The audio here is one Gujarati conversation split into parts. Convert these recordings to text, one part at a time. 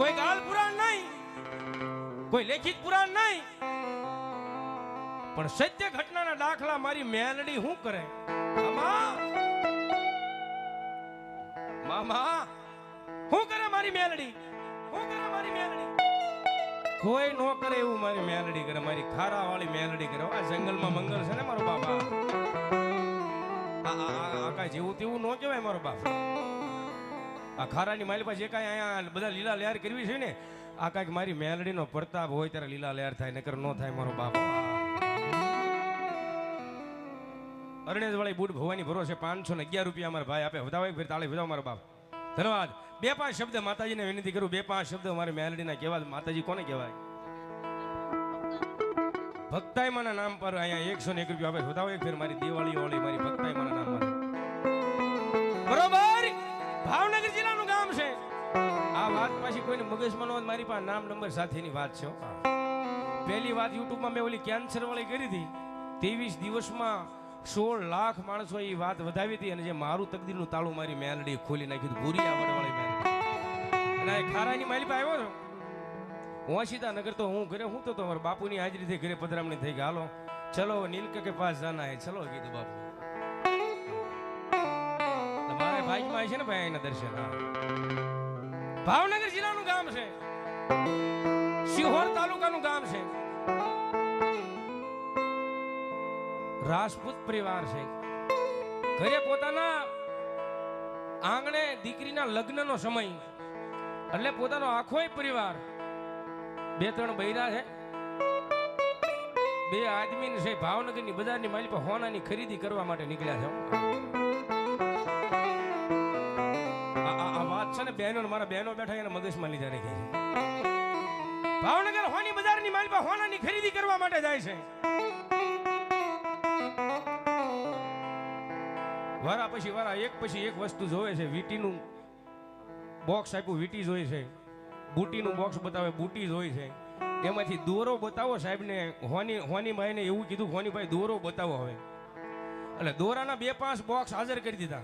કોઈ કાળ પુરાણ નહીં, કોઈ લેખિત પુરાણ નહીં. પણ સત્ય ઘટનાના દાખલા મારી મેલડી શું કરે? મામા શું કરે મારી મેલડી? શું કરે મારી મેલડી? કોઈ નો કરે એવું મારી મેલડી કરે, મારી ખારા વાળી મેલડી કરે. આ જંગલમાં મંગલ છે ને મારો બાપા. આ કાંઈ જેવું તેવું ન કહેવાય મારો બાપ. આ ખારાની મારી પાસે જે કાંઈ અહીંયા બધા લીલા લહેર કરવી છે ને, આ કાંઈક મારી મેલડીનો પ્રતાપ હોય ત્યારે લીલા લહેર થાય, નકર ન થાય મારો બાપ. અરણેજ વાળી બુટ ભવાની ભરોસે પાંચસો ને અગિયાર રૂપિયા અમારા ભાઈ આપે. વધાવે ફેર તાળી વધાવ મારો બાપ. ધન્યવાદ. બે પાંચ શબ્દ માતાજીને વિનંતી કરું. બે પાંચ શબ્દ મારી મેલડીના કહેવા માતાજી કોને કહેવાય? ભક્તાઈમાના નામ પર અહીંયા એકસો ને એક રૂપિયા આપે. વધાવે ફેર મારી દિવાળી હોળી મારી ભક્તાઈમાના નામ પર. બરોબર? કોઈને મગજમાં ન મારી પાસે નામ, નંબર સાથેની વાત છે પહેલી વાત યુટ્યુબમાં મેં ઓલી કેન્સર વાળી કરી હતી. ત્રેવીસ દિવસમાં સોળ લાખ માણસો એ વાત વધાવી હતી અને જે મારું તકદીરનું તાળું મારી મેલડી ખોલી નાખ્યું હતું ભૂરિયા મેલડી. ખારાની માલી પાસે આવ્યો છો વાંસીતા નગર તો હું ઘરે, હું તો તમારો બાપુની હાજરી થઈ, ઘરે પધરામણી થઈ ગઈ હાલો, ચલો નીલક કે પાસ જાના હે ચલો કીધું બાપુ. ભાઈ માં ભાઈમાં છે ને ભાઈ એના દર્શન. ભાવનગર છે. સિહોર તાલુકાનું ગામ છે. રાજપૂત પરિવાર છે. ઘરે પોતાના આંગણે દીકરીના લગ્નનો સમય. એટલે પોતાનો આખોય પરિવાર બે ત્રણ બૈરા છે. બે આદમી છે. ભાવનગરની બજારની માલી પર હોનાની ખરીદી કરવા માટે નીકળ્યા છે. બહેનો મારા બહેનો બેઠા એના મગજમાં લીધા રાખી છે. ભાવનગર હોની બજારની માલી પર હોનાની ખરીદી કરવા માટે જાય છે. વારા પછી વારા, એક પછી એક વસ્તુ જોવે છે, વીટીનું બોક્સ આપ્યું, વીટી જોઈ છે. બુટીનું બોક્સ બતાવે, બુટી જોઈ છે. એમાંથી દોરો બતાવો સાહેબને, હોની હોની ભાઈને એવું કીધું હોની ભાઈ દોરો બતાવો હવે. એટલે દોરાના બે પાંચ બોક્સ હાજર કરી દીધા.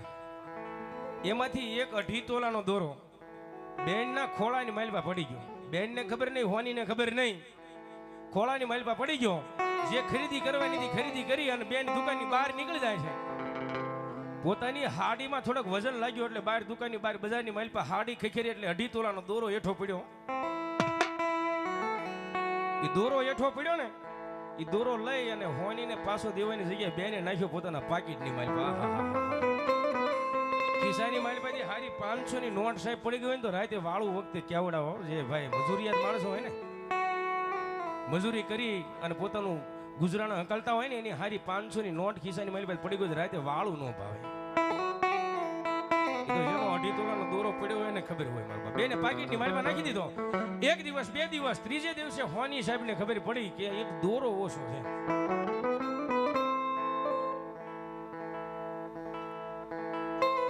એમાંથી એક અઢી તોલાનો દોરો. બેનના ખોળાની માલપા પડી ગયો. બેનને ખબર નહીં, હોનીને ખબર નહીં. ખોળાની માલપા પડી ગયો. જે ખરીદી કરવાની હતી, ખરીદી કરી અને બેન દુકાનની બહાર નીકળી જાય છે. પોતાની હાડીમાં થોડોક વજન લાગ્યું એટલે બહાર દુકાનની બહાર બજારની માલ પર હાડી ખેખેરી એટલે અઢી તોલાનો દોરો હેઠો પડ્યો. એ દોરો હેઠો પડ્યો ને એ દોરો લઈ અને હોનીને પાછો દેવાની જગ્યાએ બેને નાખ્યો પોતાના પાકીટની માલ આહાહાહા. ખિસ્સાની માલ પાછી હારી પાંચસો ની નોટ સાહેબ પડી ગઈ હોય ને તો રાતે વાળું વખતે કેવડાવો. જે ભાઈ મજૂરિયાત માણસો હોય ને, મજૂરી કરી અને પોતાનું ગુજરાન હકલતા હોય ને, એની હારી પાંચસો ની નોટ ખિસ્સાની મારી પાસે પડી ગઈ હોય તો રાતે વાળું ન ભાવે. અઢી તોલાનો દોરો પડ્યો હોય ને ખબર હોય મારા બેને પાકીટની મારી પાસે નાખી દીધો. એક દિવસ, બે દિવસ, ત્રીજે દિવસે હોની સાહેબને ખબર પડી કે એક દોરો ઓછો છે.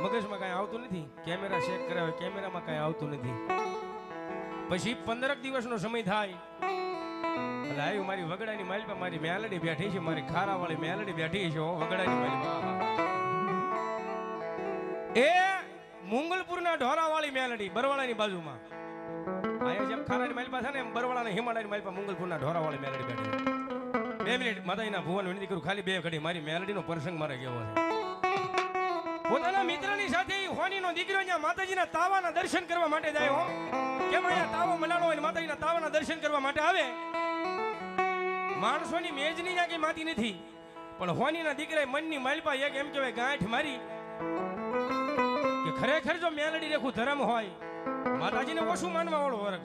મગજમાં કાંઈ આવતું નથી? કેમેરા ચેક કરાવે, કેમેરામાં કાંઈ આવતું નથી. પછી પંદરક દિવસનો સમય થાય. એટલે આવ્યું મારી વગડાની માલ પર મારી મેલડી બેઠી છે, મારી ખારા વાળી મેલડી બેઠી છે વગડાની માલ એ મુંગલપુરના ઢોરા વાળી મેલડી, બરવાળાની બાજુમાં. અહીંયા જેમ ખારાની માલ પાસે ને, એમ બરવાળાની હિમાલયની માલ પર મુંગલપુરના ઢોરા વાળી મેલડી બેઠી બે મિનિટ, માતાજીના ભુવન વિનંતી કરું ખાલી બે ઘડી, મારી મેલડીનો પ્રસંગ મારે કેવો છે? પોતાના મિત્રની સાથે હોનીનો દીકરો અહીંયા માતાજીના તાવાના દર્શન કરવા માટે જાય હો. કેમ અહીંયા તાવો મલાણો હોય માતાજીના તાવાના દર્શન કરવા માટે આવે? માણસોની મેજની ત્યાં કઈ માતી નથી. પણ હોનીના દીકરાએ મનની માલપા એક એમ કહેવાય ગાંઠ મારી કે ખરેખર જો મેલડી રેખું ધર્મ હોય, માતાજીને ઓછું માનવા વાળો વર્ગ.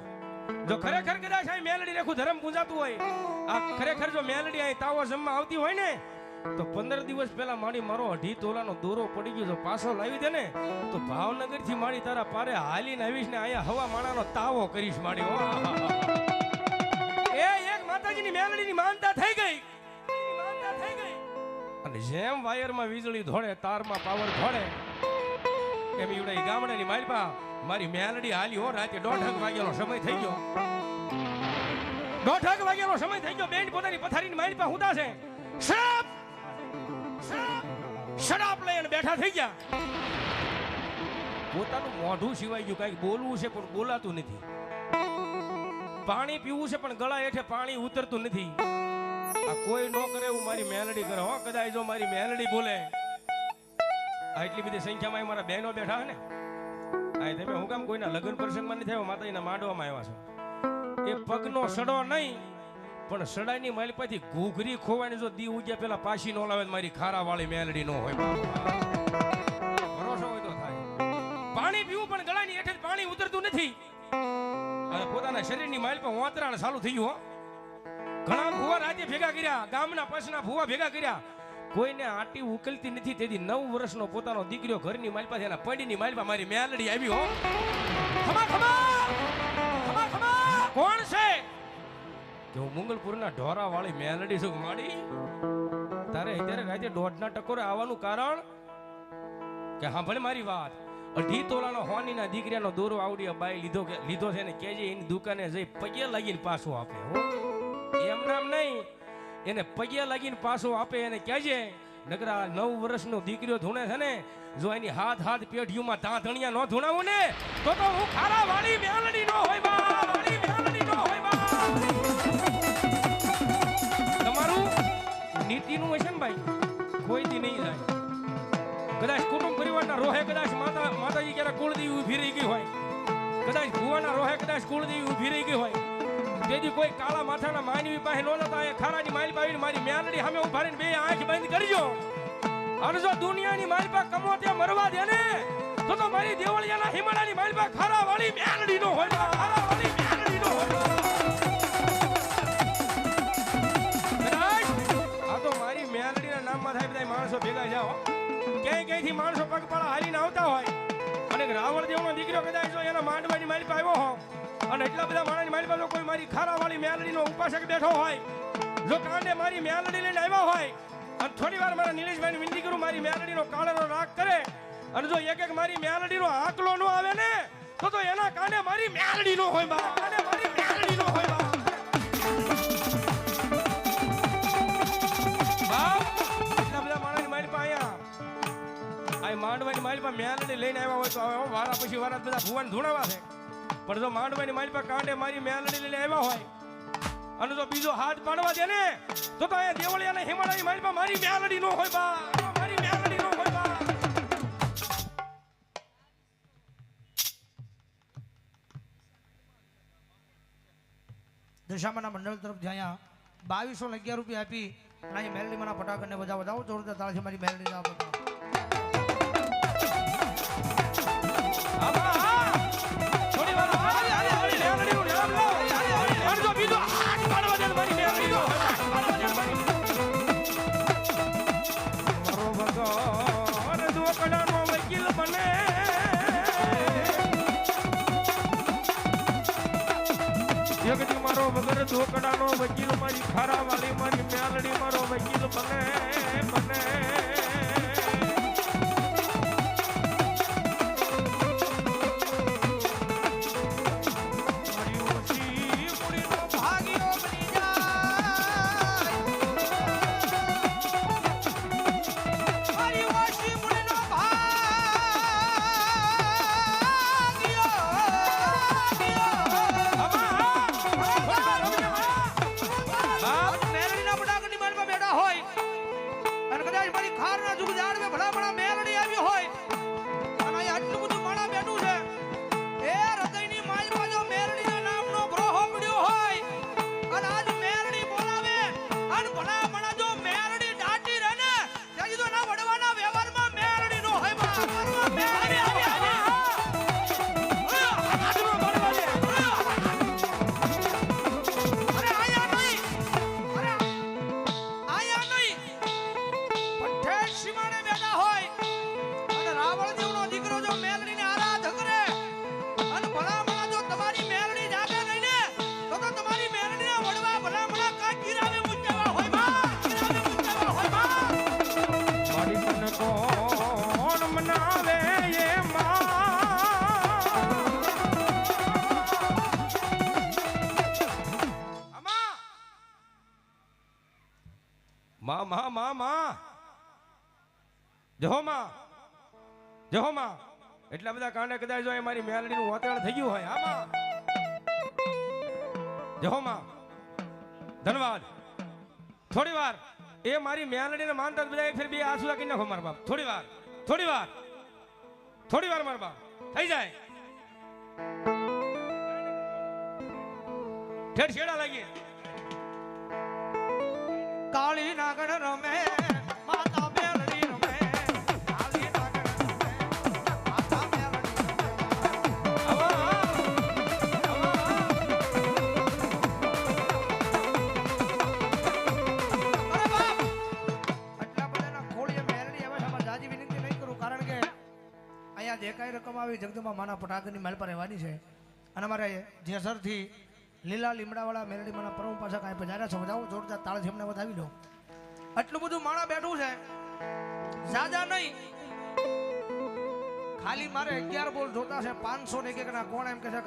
જો ખરેખર કદાચ આ મેલડી રેખું ધર્મ પૂજાતું હોય, આ ખરેખર જો મેલડી અહીં તાવો જમવા આવતી હોય ને તો પંદર દિવસ પહેલા મારી મારો અઢી તોલાનો દોરો પડી ગયો. પાછો લાવી દે ને, તો ભાવનગરથી મારી તારા પારે હાલીને આવીશ ને અહીંયા હવા માણાનો તાવો કરીશ મારી. એ એક માતાજીની મેલડીની માનતા થઈ માનતા થઈ ગઈ. અને જેમ વાયરમાં વીજળી ધોળે, તારમાં પાવર ધોળે એમ ઈવડે ગામડાની માલપા મારી મેલડી હાલી હો, રાતે દોઢક વાગ્યાનો સમય થઈ ગયો. દોઢક વાગ્યાનો સમય થઈ ગયો. બેન પોતાની પથારીની માલપા હુતા છે. શરાબ શરાબ લઈને બેઠા થઈ ગયા. પોતાનું મોઢું સિવાય ગયું, કાંઈક બોલવું છે પણ બોલાતું નથી. પાણી પીવું છે પણ ગળા હેઠે પાણી ઉતરતું નથી. આ કોઈ ન કરે એવું મારી મેલડી કરે. હો કદાચ જો મારી મેલડી બોલે. આ એટલી બધી સંખ્યામાં મારા બહેનો બેઠા હે ને? આ તમે હું કામ કોઈના લગ્ન પ્રસંગમાં નથી થયો માતાજીના માંડવામાં આવ્યા છો. એ પગનો સડો નહીં. પણ સડાઈની મારી પાછી ઘૂઘરી ખોવાની જો દી ઉગ્યા, પેલા પાછી નો લાવે મારી ખારા વાળી મેલડી નો હોય. ભરોસો હોય તો થાય. પાણી પીવું પણ ગળાની હેઠે પાણી ઉતરતું નથી. અને પોતાના શરીરની માઇલ પર વાંતરાણ ચાલુ થઈ ગયું ઘણા ભૂવા રાતે ભેગા કર્યા, ગામના પછના ભૂવા ભેગા કર્યા. કોઈને આટી ઉકલતી નથી, તેથી નવ વર્ષનો પોતાનો દીકરો ઘરની માઇલ પાસે એના પડીની માઇલ પર મારી મેલડી આવી, હો. ખમા ખમા. કોણ છે? હું મંગલપુરના ઢોરાવાળી મેલડી છું, માડી. તારે અત્યારે રાતે દોઢના ટકોરે આવવાનું કારણ? કે સાંભળ મારી વાત. અઢી તોલાનો હોનીના દીકરાનો દોરો આવડી બાઈ લીધો કે લીધો છે ને કેજે એની દુકાને જઈ પગે લાગીને પાછો આપે, હો. એમ નામ નહીં. એને પગે લાગીને પાછો આપે એને કહેજે નકરા નવ વર્ષનો દીકરો ધૂણે છે ને, જો એની હાથ હાથ પેઢીઓમાં ધાંધણિયા ધણિયા ન ધૂણાવું ને, તો તો હું ખારા વાળી મેલડી નો હોય બા. નીતિનું હશે ને ભાઈ? કોઈ દી નહીં જાય કદાચ કુટુંબ પરિવારના રોહે કદાચ માતા માતાજી ક્યારેક કુળદેવી ઊભી રહી ગઈ હોય. કદાચ ભુવાના રોહે કદાચ કુળદેવી ઊભી રહી ગઈ હોય. તેથી કોઈ કાળા માથાના માનવી પાસે નો નતા એ ખારાની માલ પાવીને મારી મ્યાનડી સામે ઊભા રહીને બે આંખ બંધ કરજો. અને જો દુનિયાની મારી પાસે કમો ત્યાં મરવા દે ને, તો તો મારી દેવળિયાના હિમાલયની માલ પાસે ખારા વાળી મ્યાનડી નો હોય. ખારા વાળી મારી નામમાં થાય બધા માણસો ભેગા જાઓ ક્યાંય ક્યાંયથી માણસો પગપાળા હારીને આવતા હોય. અને રાવણ દેવનો દીકરો કદાચ જો માંડવાની મારી પાસે આવ્યો હો અને એટલા બધા માણસ મારી પાસે કોઈ મારી ખારાવાળી મેલડીનો ઉપાસક બેઠો હોય. જો કાંડે મારી મેલડી લઈને આવ્યા હોય. અને થોડી વાર મારા નીલેશભાઈ વિનંતી કરું, મારી મેલડીનો કાળેનો રાગ કરે. અને જો એક એક મારી મેલડીનો આકલો ન આવે ને, તો તો એના કાંડે મારી મેલડી નો હોય, મારી મેલડી આ માંડવાની માલ પર મેલડી લઈને આવ્યા હોય તો હવે વારા પછી વારા બધા ભુવાન ધૂણાવા છે. પણ જો માંડવાની માલ પર કાંડે મારી મેલડી લઈને આવ્યા હોય, અને જો બીજો હાથ પાડવા દે ને, તો તો અહીંયા દેવળિયાના હિમાલયની મારી પર મારી મેલડી નો હોય બા. મારી મેલડી નો હોય બા. દશામાના મંડળ તરફ જ્યાં બાવીસો ને અગિયાર રૂપિયા આપી અને અહીંયા મેલડી માના ફટાકડને બધા બજાવો જોરદાર તાળથી મારી મેલડી જગતી મારો વગર ઢોકડાનો વકીલ મારી ખારા વાલી મારી મ્યાલડી મારો વકીલ બને બને. જહો માં જહો માં એટલા બધા કાંડા કદાચ જો મારી મેલડીનું વાતાવરણ થઈ ગયું હોય. આમાં. જહોમાં ધન્યવાદ થોડી વાર. એ મારી મેલડીને માનતા બધા એક ફેર બે આંસુ લાગી નાખો મારા બાપ. થોડી વાર. થોડી વાર. થોડી વાર મારા બાપ. થઈ જાય. ઠેઠ છેડા લાગીએ કાળી નાગણ રમે જે કાંઈ રકમ આવી જગદંબા માના પટાગની મહેલ પર રહેવાની છે. અને અમારે જેસરથી લીલા લીમડાવાળા મેલડી માના પરમ પાછા કાંઈ પધાર્યા છે. વધાવો, જોરદાર તાળ જેમને વધાવી લો. આટલું બધું માણા બેઠું છે. સાજા નહીં. ખાલી મારે અગિયાર બોલ જોતા છે. પાંચસો ને એક એકના કોણ એમ કે છે